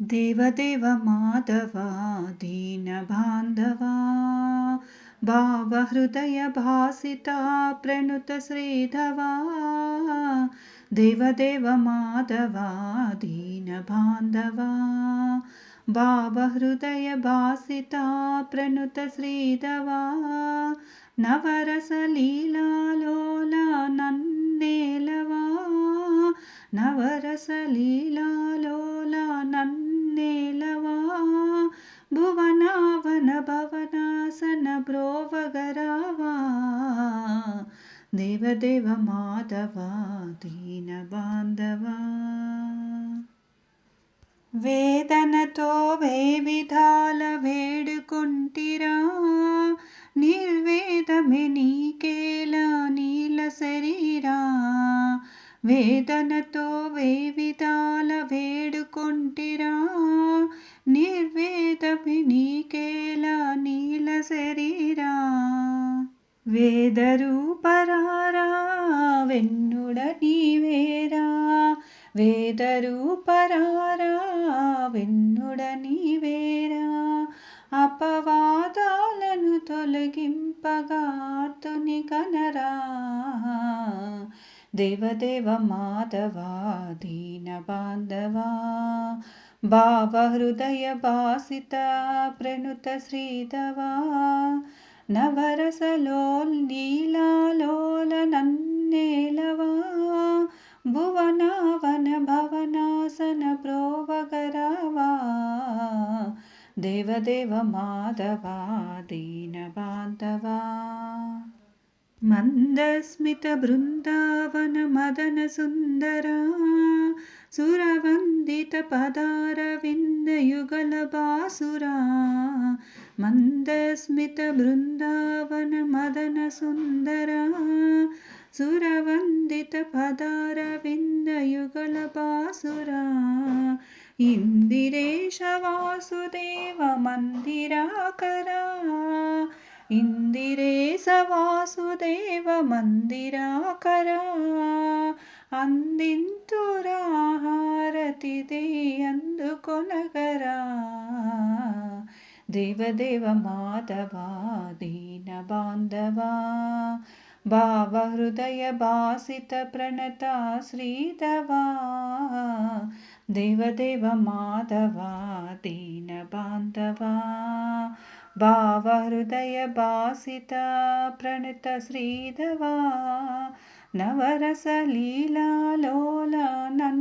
देवदेव माधवा दीनबान्धवा प्रणुत श्रीधवा देवदेव माधवा दीनबान्धवा भावहृदयभासिता प्रणुत श्रीधवा नवरसलीलालोला नन्नेलवा నేలవా? భువనావన భవనాసన బ్రోవగరావా? దేవదేవ మాధవా దీన బాంధవా? వేదనతో వేవిధాల వేడుకుంటిరా? నిర్వేదమే నీకేలా నీల శరీరా? వేదనతో వేవిధాల వేడుకొంటిరా. నిర్వేదమే నీకేలా నీల శరీరా. వేదరూపరారా వెన్నుడ నీవేరా. వేదరూపరారా వెన్నుడ నీవేరా. అపవాదాలను తొలగింపగా తుని కనరా. देवदेवमाधवा दीनबान्धवा भावहृदयभासितप्रणुतश्रीदवा नभरसलोल्लीलालोलनीलवा भुवनावन भवनासन देवदेव माधवा दीनबान्धवा मन्दस्मित बृन्दावन मदन सुन्दरा सुरवन्दितपदारविन्दयुगल बासुरा मन्दस्मितबृन्दावन इन्दिरेश वासुदेवमन्दिरा ఇందిరేశ వాసుదేవ మందిరాకరా అందింతురాహారతిదే అందుకొనగరా దేవదేవ మాధవా దీన బాంధవా భావహృదయ భాసిత ప్రణత శ్రీధవా దేవదేవ మాధవా దీన బాంధవా भावहृदयभासिता प्रणतश्रीधवा नवरसलीला लोलनन्ीलवा